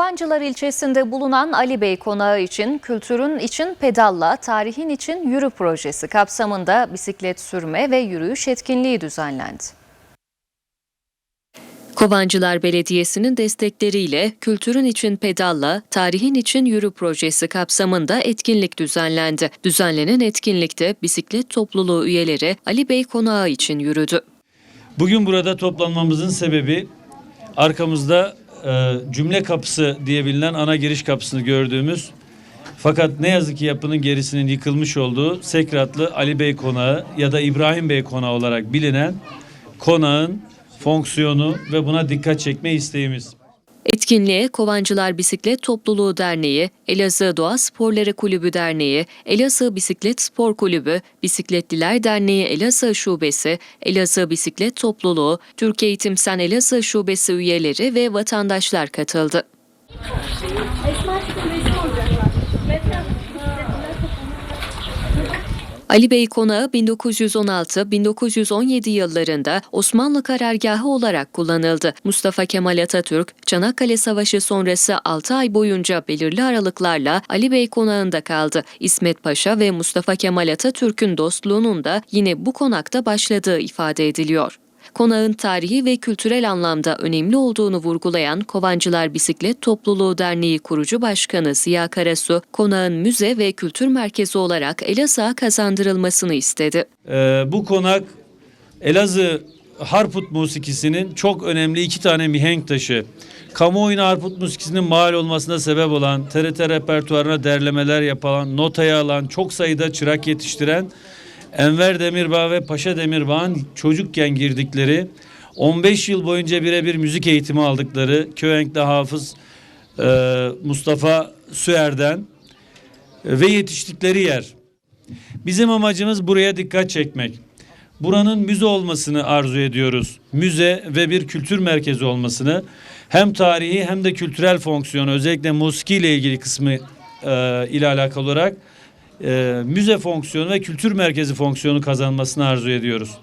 Kovancılar ilçesinde bulunan Ali Bey Konağı için Kültürün için Pedalla, Tarihin için Yürü projesi kapsamında bisiklet sürme ve yürüyüş etkinliği düzenlendi. Kovancılar Belediyesi'nin destekleriyle Kültürün için Pedalla, Tarihin için Yürü projesi kapsamında etkinlik düzenlendi. Düzenlenen etkinlikte bisiklet topluluğu üyeleri Ali Bey Konağı için yürüdü. Bugün burada toplanmamızın sebebi arkamızda e, cümle kapısı diye bilinen ana giriş kapısını gördüğümüz fakat ne yazık ki yapının gerisinin yıkılmış olduğu Sekratlı Ali Bey Konağı ya da İbrahim Bey Konağı olarak bilinen konağın fonksiyonu ve buna dikkat çekme isteğimiz. Etkinliğe Kovancılar Bisiklet Topluluğu Derneği, Elazığ Doğa Sporları Kulübü Derneği, Elazığ Bisiklet Spor Kulübü, Bisikletliler Derneği Elazığ Şubesi, Elazığ Bisiklet Topluluğu, Türkiye Eğitim Sen Elazığ Şubesi üyeleri ve vatandaşlar katıldı. Ali Bey Konağı 1916-1917 yıllarında Osmanlı karargahı olarak kullanıldı. Mustafa Kemal Atatürk, Çanakkale Savaşı sonrası 6 ay boyunca belirli aralıklarla Ali Bey Konağı'nda kaldı. İsmet Paşa ve Mustafa Kemal Atatürk'ün dostluğunun da yine bu konakta başladığı ifade ediliyor. Konağın tarihi ve kültürel anlamda önemli olduğunu vurgulayan Kovancılar Bisiklet Topluluğu Derneği kurucu başkanı Ziya Karasu, konağın müze ve kültür merkezi olarak Elazığ'a kazandırılmasını istedi. Ee, bu konak Elazığ Harput musikisinin çok önemli iki tane mihenk taşı. Kamuoyuna Harput musikisinin mal olmasına sebep olan, TRT repertuarına derlemeler yapan, notaya alan, çok sayıda çırak yetiştiren Enver Demirbağ ve Paşa Demirbağ'ın çocukken girdikleri, 15 yıl boyunca birebir müzik eğitimi aldıkları Köhenk'te Hafız e, Mustafa Süer'den e, ve yetiştikleri yer. Bizim amacımız buraya dikkat çekmek. Buranın müze olmasını arzu ediyoruz. Müze ve bir kültür merkezi olmasını hem tarihi hem de kültürel fonksiyonu özellikle musiki ile ilgili kısmı e, ile alakalı olarak müze fonksiyonu ve kültür merkezi fonksiyonu kazanmasını arzu ediyoruz.